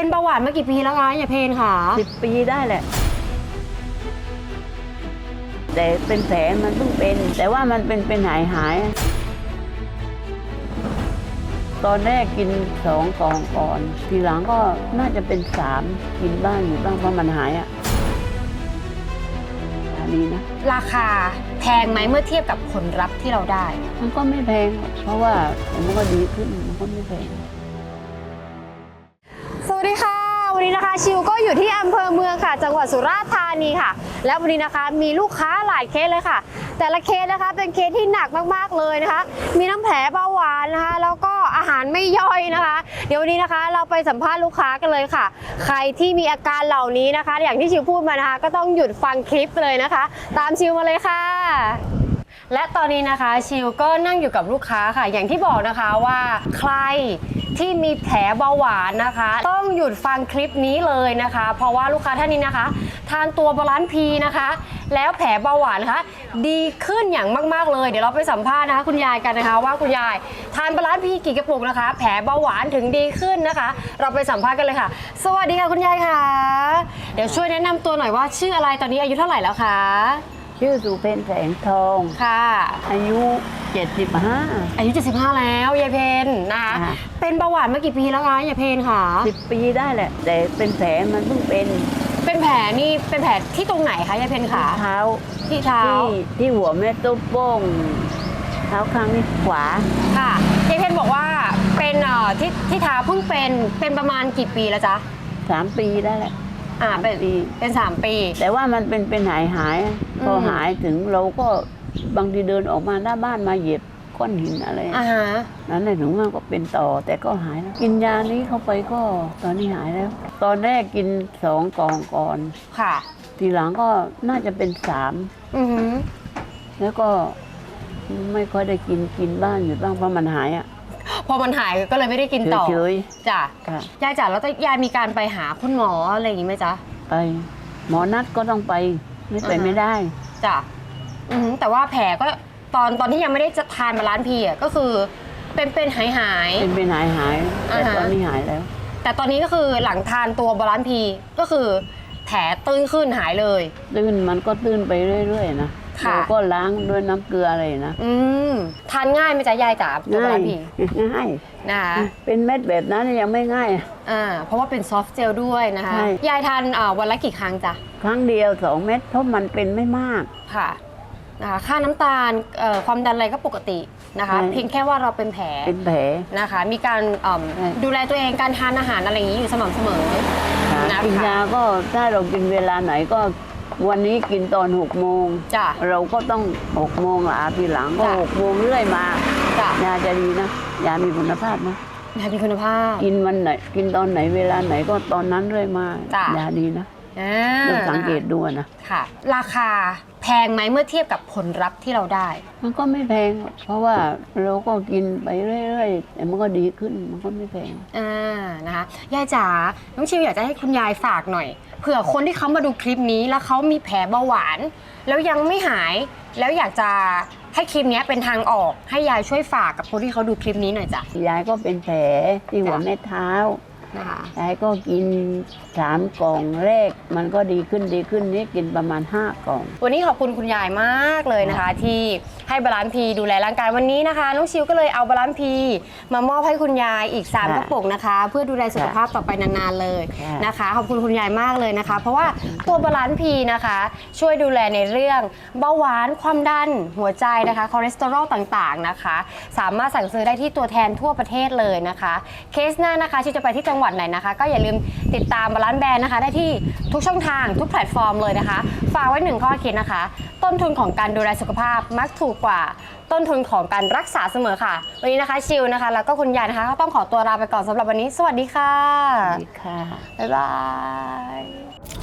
เป็นเบาหวานมากี่ปีแล้วคะยายเพนค่ะ สิบปีได้แหละ แต่เป็นแผลมันเพิ่งเป็น แต่ว่ามันเป็นเป็นหายหายตอนแรกกินสองกล่องก่อน ทีหลังก็น่าจะเป็นสามกินบ้างอยู่บ้างเพราะมันหายอะอันนี้นะ ราคาแพงไหมเมื่อเทียบกับผลลัพธ์ที่เราได้ มันก็ไม่แพงหรอกเพราะว่ามันก็ดีขึ้นมันก็ไม่แพงสวัสดีค่ะ วันนี้นะคะชิวก็อยู่ที่อำเภอเมืองค่ะ จังหวัดสุราษฎร์ธานีค่ะ และวันนี้นะคะมีลูกค้าหลายเคสเลยค่ะ แต่ละเคสนะคะเป็นเคสที่หนักมากๆเลยนะคะ มีน้ำแผลเบาหวานนะคะ แล้วก็อาหารไม่ย่อยนะคะ เดี๋ยววันนี้นะคะเราไปสัมภาษณ์ลูกค้ากันเลยค่ะ ใครที่มีอาการเหล่านี้นะคะ อย่างที่ชิวพูดมานะคะ ก็ต้องหยุดฟังคลิปเลยนะคะ ตามชิวมาเลยค่ะ และตอนนี้นะคะชิวก็นั่งอยู่กับลูกค้าค่ะ อย่างที่บอกนะคะว่าใครที่มีแผลเบาหวานนะคะ ต้องหยุดฟังคลิปนี้เลยนะคะ เพราะว่าลูกค้าท่านนี้นะคะ ทานตัวบาลานซ์พีนะคะ แล้วแผลเบาหวานนะคะดีขึ้นอย่างมากๆเลย เดี๋ยวเราไปสัมภาษณ์นะคะคุณยายกันนะคะ ว่าคุณยายทานบาลานซ์พีกี่กระปุกนะคะ แผลเบาหวานถึงดีขึ้นนะคะ เราไปสัมภาษณ์กันเลยค่ะ สวัสดีค่ะคุณยายค่ะ เดี๋ยวช่วยแนะนำตัวหน่อยว่าชื่ออะไรตอนนี้อายุเท่าไหร่แล้วคะ ชื่อสุเพนแสงทอง ค่ะ อายุ 75 อายุ 75 แล้วยายเพนนะคะอ่า เป็นเบาหวานมากี่ปีแล้วคะยายเพนค่ะสิบปีได้แหละ แต่เป็นแผลมันเพิ่งเป็นเป็นแผลนี่เป็นแผลที่ตรงไหนคะยายเพนขาเท้าที่เท้าที่ที่หัวแม่ตุ้มโป้งเท้าข้างนี้ขวา ค่ะยายเพนบอกว่าเป็นเอ่อที่ที่เท้าเพิ่งเป็นเป็นประมาณกี่ปีแล้วจ๊ะสามปีได้แหละ อ่าเป็นปีเป็น3ปี แต่ว่ามันเป็นเป็นหายหายพอมหายถึงเราก็บางทีเดินออกมาหน้าบ้านมาเหยียบก้อนหินอะไรอ่าฮะนั้นเลยถึงว่าก็เป็นต่อแต่ก็หายแล้วกินยานี้เข้าไปก็ตอนนี้หายแล้ว ตอนแรกกินสองกล่องก่อน ค่ะ ทีหลังก็น่าจะเป็นสามอือหือแล้วก็ไม่ค่อยได้กินกินบ้างอยู่บ้างเพราะมันหายอะ พอมันหายก็เลยไม่ได้กินต่อเฉยจ้ะๆค่ะ ยายจ๋าแล้วยายมีการไปหาคุณหมออะไรอย่างงี้ไหมจ๊ะ ไป หมอนัดก็ต้องไป ไม่ไปอ่าฮะ ไม่ได้ จ้ะอือหือแต่ว่าแผลก็ตอนตอนที่ยังไม่ได้จะทานมาล้านพีอะก็คือเป็นเป็นหายหาย เป็นเป็นหายหายแต่อ่าฮะ ตอนนี้หายแล้วแต่ตอนนี้ก็คือหลังทานตัวบาลานซ์พีก็คือแผลตื้นขึ้นหายเลย ตื้นมันก็ตื้นไปเรื่อยๆนะ ค่ะเราก็ล้างด้วยน้ำเกลืออะไรนะอืมทานง่ายไหมจ๊ะยายจ๋าตัวบาง่าลายนซ์พีง่ายนะคะเป็นเม็ดแบบนั้นยังไม่ง่ายอ่าเพราะว่าเป็นซอฟต์เจลด้วยนะคะใช่ยายทานอ่าวันละกี่ครั้งจ๊ะครั้งเดียวสองเม็ดเพราะมันเป็นไม่มากค่ะนะคะค่าน้ำตาลเอ่อความดันอะไรก็ปกตินะคะใช่เพียงแค่ว่าเราเป็นแผลเป็นแผลนะคะ มีการเอิ่มใช่ดูแลตัวเองการทานอาหารอะไรอย่างนี้อยู่สม่ำเสมอนะคะกินยาก็ถ้าเรากินเวลาไหนก็ วันนี้กินตอนหกโมงจ้ะ เราก็ต้องหกโมงละทีหลังก็จ้ะ หกโมงเรื่อยมาจ้ะยาจะดีนะยามีคุณภาพนะยามีคุณภาพ กินวันไหนกินตอนไหนเวลาไหนก็ตอนนั้นเรื่อยมาจ้ะ ยาดีนะ อ่าต้องสังเกตดูนะ ค่ะ ราคาแพงไหมเมื่อเทียบกับผลลัพธ์ที่เราได้ มันก็ไม่แพงหรอกเพราะว่าเราก็กินไปเรื่อยๆแต่มันก็ดีขึ้นมันก็ไม่แพง อ่านะคะยายจ๋าน้องชิวอยากจะให้คุณยายฝากหน่อย เผื่อคนที่เขามาดูคลิปนี้แล้วเขามีแผลเบาหวาน แล้วยังไม่หาย แล้วอยากจะให้คลิปนี้เป็นทางออก ให้ยายช่วยฝากกับคนที่เขาดูคลิปนี้หน่อยจ้ะ ยายก็เป็นแผลที่หัวจ้ะ แม่เท้า นะคะ ยายก็กินสามกล่องแรก มันก็ดีขึ้นดีขึ้นนี่กินประมาณห้ากล่อง วันนี้ขอบคุณคุณยายมากเลยนะคะ ที่ ให้บาลานซ์พีดูแลร่างกายวันนี้นะคะน้องชิวก็เลยเอาบาลานซ์พีมามอบให้คุณยายอีก3กค่ะระปุกนะคะ เพื่อดูแลสุขภาพต่อไปนานๆเลยค่ะนะคะขอบคุณคุณยายมากเลยนะคะ เพราะว่าตัวบาลานซ์พีนะคะ ช่วยดูแลในเรื่องเบาหวานความดันหัวใจนะคะคอเลสเตอรอลต่างๆนะคะ สามารถสั่งซื้อได้ที่ตัวแทนทั่วประเทศเลยนะคะ เคสหน้านะคะชิวจะไปที่จังหวัดไหนนะคะ ก็อย่าลืมติดตามบาลานซ์แบรนด์นะคะ ได้ที่ทุกช่องทางทุกแพลตฟอร์มเลยนะคะ ฝากไว้หนึ่งข้อคิดนะคะ ต้นทุนของการดูแลสุขภาพมักถูกกว่าต้นทุนของการรักษาเสมอค่ะ วันนี้นะคะชิวนะคะ แล้วก็คุณยายนะคะก็ต้องขอตัวลาไปก่อนสำหรับวันนี้ สวัสดีค่ะดีค่ะ บ๊ายบาย